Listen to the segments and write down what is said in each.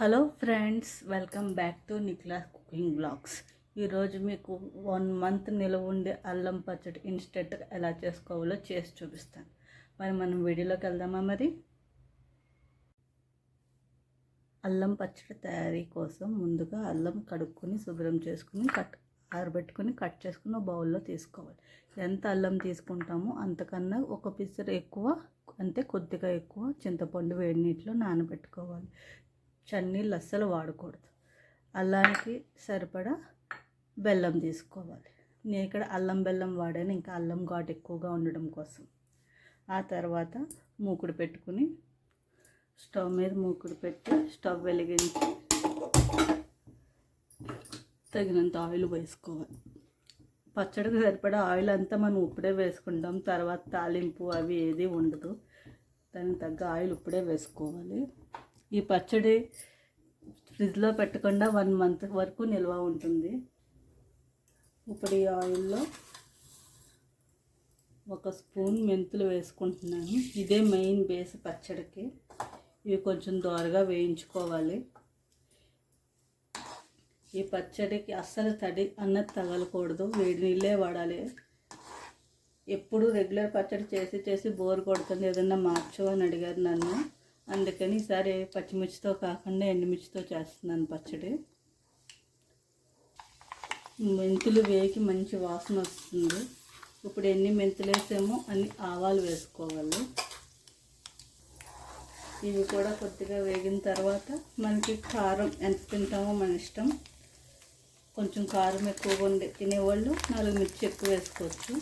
Hello friends welcome back to Niklas cooking blogs. ఈరోజు మీకు one month నిలవ ఉండే అల్లం పచ్చడి ఇన్స్టెంట్ ఎలా చేసుకోవాలో చేసి చూపిస్తాను. మరి మనం వీడియోలోకి వెళ్దామా మరి? అల్లం పచ్చడి తయారీ కోసం ముందుగా అల్లం కడుక్కొని శుభ్రం చేసుకుని కట్ ఆరబెట్టుకుని కట్ చేసుకుని ఒక బౌల్లో తీసుకోవాలి. ఎంత అల్లం తీసుకుంటామో అంతకన్నా ఒక పిసర్ ఎక్కువ అంటే కొద్దిగా ఎక్కువ చింతపండు వేడి నీటిలో నానబెట్టుకోవాలి. చన్నీళ్ళు అస్సలు వాడకూడదు. అల్లానికి సరిపడా బెల్లం తీసుకోవాలి. నేను ఇక్కడ అల్లం బెల్లం వాడాను ఇంకా అల్లం ఘాటు ఎక్కువగా ఉండడం కోసం. ఆ తర్వాత మూకుడు పెట్టుకుని స్టవ్ మీద మూకుడు పెట్టి స్టవ్ వెలిగించి తగినంత ఆయిల్ వేసుకోవాలి. పచ్చడికి సరిపడా ఆయిల్ అంతా మనం ఇప్పుడే వేసుకుంటాం. తర్వాత తాలింపు అవి ఏది ఉండదు. దానికి తగ్గ ఆయిల్ ఇప్పుడే వేసుకోవాలి. ఈ పచ్చడి ఫ్రిడ్జ్లో పెట్టకుండా వన్ మంత్ వరకు నిల్వ ఉంటుంది. ఇప్పుడు ఈ ఆయిల్లో ఒక స్పూన్ మెంతులు వేసుకుంటున్నాను. ఇదే మెయిన్ బేస్ పచ్చడికి. ఇవి కొంచెం దోరగా వేయించుకోవాలి. ఈ పచ్చడికి అస్సలు తడి అన్నది తగలకూడదు. వేడి నీళ్ళే వాడాలి. ఎప్పుడు రెగ్యులర్ పచ్చడి చేసి చేసి బోర్ కొడుతుంది. ఏదన్నా మార్చు అని అడిగారు నన్ను. అందుకని ఈసారి పచ్చిమిర్చితో కాకుండా ఎండుమిర్చితో చేస్తున్నాను పచ్చడి. మెంతులు వేగి మంచి వాసన వస్తుంది. ఇప్పుడు ఎన్ని మెంతులు వేసామో అన్ని ఆవాలు వేసుకోవాలి. ఇవి కూడా కొద్దిగా వేగిన తర్వాత మనకి కారం ఎంత తింటామో మన ఇష్టం. కొంచెం కారం ఎక్కువగా ఉండే తినేవాళ్ళు నాలుగు మిర్చి ఎక్కువ వేసుకోవచ్చు.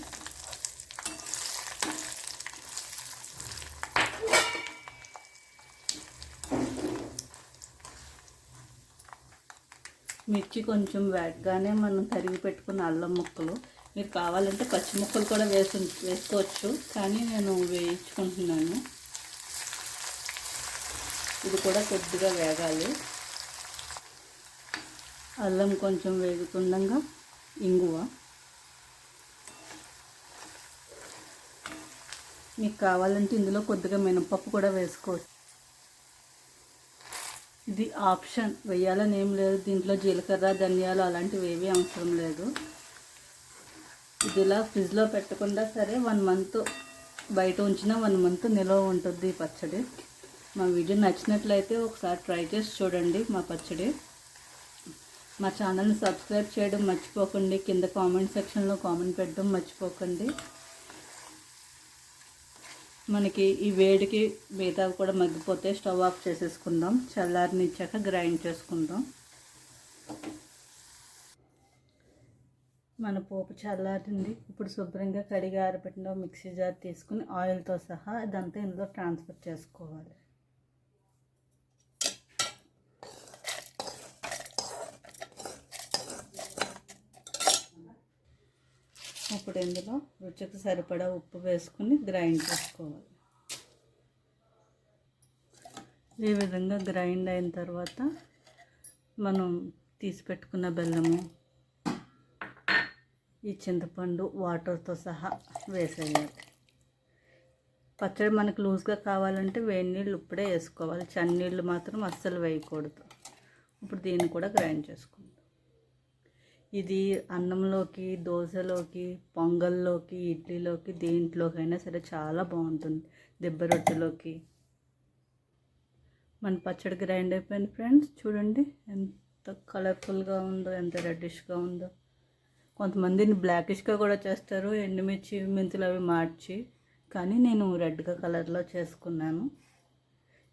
మిర్చి కొంచెం వేగగానే మనం తరిగి పెట్టుకున్న అల్లం ముక్కలు. మీరు కావాలంటే పచ్చి ముక్కలు కూడా వేసు వేసుకోవచ్చు. కానీ నేను వేయించుకుంటున్నాను. ఇది కూడా కొద్దిగా వేగాలి. అల్లం కొంచెం వేగుతుండగా ఇంగువ. మీకు కావాలంటే ఇందులో కొద్దిగా మినపప్పు కూడా వేసుకోవచ్చు. ఇది ఆప్షన్ వేయాలని ఏం లేదు. దీంట్లో జీలకర్ర ధనియాలు అలాంటివి ఏమీ అవసరం లేదు. ఇది ఇలా ఫ్రిడ్జ్లో పెట్టకుండా సరే వన్ మంత్ బయట ఉంచినా వన్ మంత్ నిల్వ ఉంటుంది ఈ పచ్చడి. మా వీడియో నచ్చినట్లయితే ఒకసారి ట్రై చేసి చూడండి మా పచ్చడి. మా ఛానల్ని సబ్స్క్రైబ్ చేయడం మర్చిపోకండి. కింద కామెంట్ సెక్షన్లో కామెంట్ పెట్టడం మర్చిపోకండి. మనకి ఈ వేడికి మిగతా కూడా మగ్గిపోతే స్టవ్ ఆఫ్ చేసేసుకుందాం. చల్లారినిచ్చాక గ్రైండ్ చేసుకుందాం. మన పోపు చల్లారింది. ఇప్పుడు శుభ్రంగా కడిగి ఆరబెట్టిన మిక్సీ జార్ తీసుకుని ఆయిల్తో సహా ఇదంతా ఇందులో ట్రాన్స్ఫర్ చేసుకోవాలి. ఇప్పుడు ఇందులో రుచికి సరిపడా ఉప్పు వేసుకుని గ్రైండ్ చేసుకోవాలి. ఈ విధంగా గ్రైండ్ అయిన తర్వాత మనం తీసి పెట్టుకున్న బెల్లము ఈ చింతపండు వాటర్తో సహా వేసేయాలి. పచ్చడి మనకు లూజ్గా కావాలంటే వేడి నీళ్ళు ఇప్పుడే వేసుకోవాలి. చన్నీళ్ళు మాత్రం అస్సలు వేయకూడదు. ఇప్పుడు దీన్ని కూడా గ్రైండ్ చేసుకోవాలి ఇది అన్నంలోకి దోశలోకి పొంగల్లోకి ఇడ్లీలోకి దేంట్లోకైనా సరే చాలా బాగుంటుంది దెబ్బ రొట్టెలోకి. మన పచ్చడి గ్రైండ్ అయిపోయింది ఫ్రెండ్స్. చూడండి ఎంత కలర్ఫుల్గా ఉందో ఎంత రెడ్డిష్గా ఉందో. కొంతమందిని బ్లాకిష్గా కూడా చేస్తారు ఎండుమిర్చి మెంతులు అవి మార్చి. కానీ నేను రెడ్గా కలర్లో చేసుకున్నాను.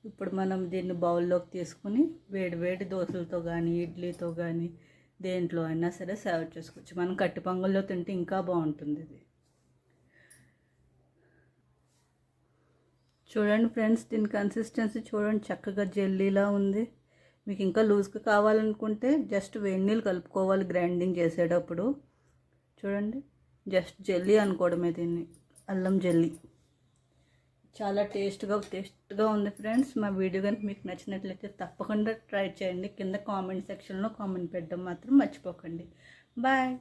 ఇప్పుడు మనం దీన్ని బౌల్లోకి తీసుకుని వేడి వేడి దోశలతో కానీ ఇడ్లీతో కానీ దేంట్లో అయినా సరే సర్వ్ చేసుకోవచ్చు. మనం కట్టి పొంగల్లో తింటే ఇంకా బాగుంటుంది ఇది. చూడండి ఫ్రెండ్స్ దీని కన్సిస్టెన్సీ చూడండి చక్కగా జెల్లీలా ఉంది. మీకు ఇంకా లూజ్గా కావాలనుకుంటే జస్ట్ వేడి నీళ్ళు కలుపుకోవాలి గ్రైండింగ్ చేసేటప్పుడు. చూడండి జస్ట్ జెల్లీ అనుకోవడమే దీన్ని అల్లం జెల్లీ. చాలా టేస్ట్గా టేస్ట్గా ఉంది ఫ్రెండ్స్. మా వీడియో కనుక మీకు నచ్చినట్లయితే తప్పకుండా ట్రై చేయండి. కింద కామెంట్ సెక్షన్లో కామెంట్ పెట్టడం మాత్రం మర్చిపోకండి. బాయ్.